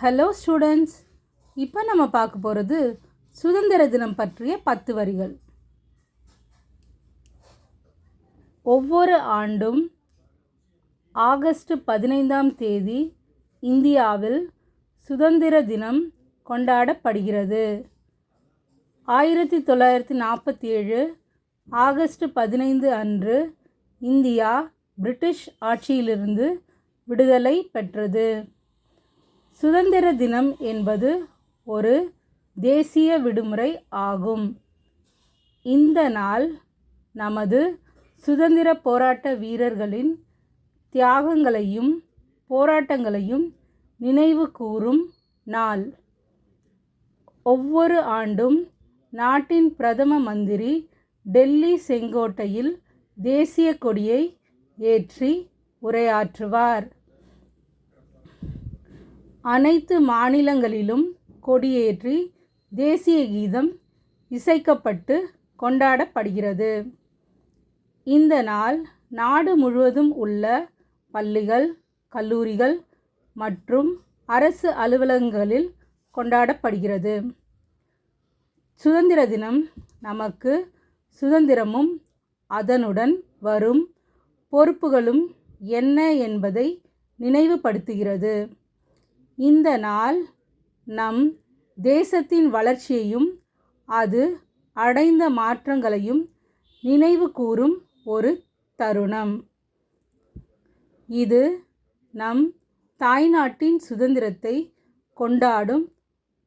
Hello students இப்போ நம்ம பார்க்க போகிறது சுதந்திர தினம் பற்றிய பத்து வரிகள். ஒவ்வொரு ஆண்டும் ஆகஸ்ட் பதினைந்தாம் தேதி இந்தியாவில் சுதந்திர தினம் கொண்டாடப்படுகிறது. ஆயிரத்தி தொள்ளாயிரத்தி நாற்பத்தி ஏழு ஆகஸ்ட் பதினைந்து அன்று இந்தியா பிரிட்டிஷ் ஆட்சியிலிருந்து விடுதலை பெற்றது. சுதந்திர தினம் என்பது ஒரு தேசிய விடுமுறை ஆகும். இந்த நாள் நமது சுதந்திர போராட்ட வீரர்களின் தியாகங்களையும் போராட்டங்களையும் நினைவு கூறும் நாள். ஒவ்வொரு ஆண்டும் நாட்டின் பிரதம மந்திரி டெல்லி செங்கோட்டையில் தேசிய கொடியை ஏற்றி உரையாற்றுவார். அனைத்து மாநிலங்களிலும் கொடியேற்றி தேசிய கீதம் இசைக்கப்பட்டு கொண்டாடப்படுகிறது. இந்த நாள் நாடு முழுவதும் உள்ள பள்ளிகள் கல்லூரிகள் மற்றும் அரசு அலுவலகங்களில் கொண்டாடப்படுகிறது. சுதந்திர தினம் நமக்கு சுதந்திரமும் அதனுடன் வரும் பொறுப்புகளும் என்ன என்பதை நினைவுபடுத்துகிறது. இந்த நாள் நம் தேசத்தின் வளர்ச்சியையும் அது அடைந்த மாற்றங்களையும் நினைவு கூறும் ஒரு தருணம். இது நம் தாய்நாட்டின் சுதந்திரத்தை கொண்டாடும்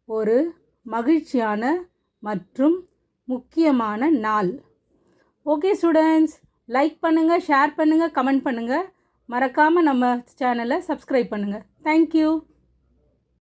ஒரு மகிழ்ச்சியான மற்றும் முக்கியமான நாள். ஓகே ஸ்டூடெண்ட்ஸ் லைக் பண்ணுங்கள் ஷேர் பண்ணுங்கள் கமெண்ட் பண்ணுங்கள் மறக்காமல் நம்ம சேனலை சப்ஸ்கிரைப் பண்ணுங்கள் தேங்க்யூ.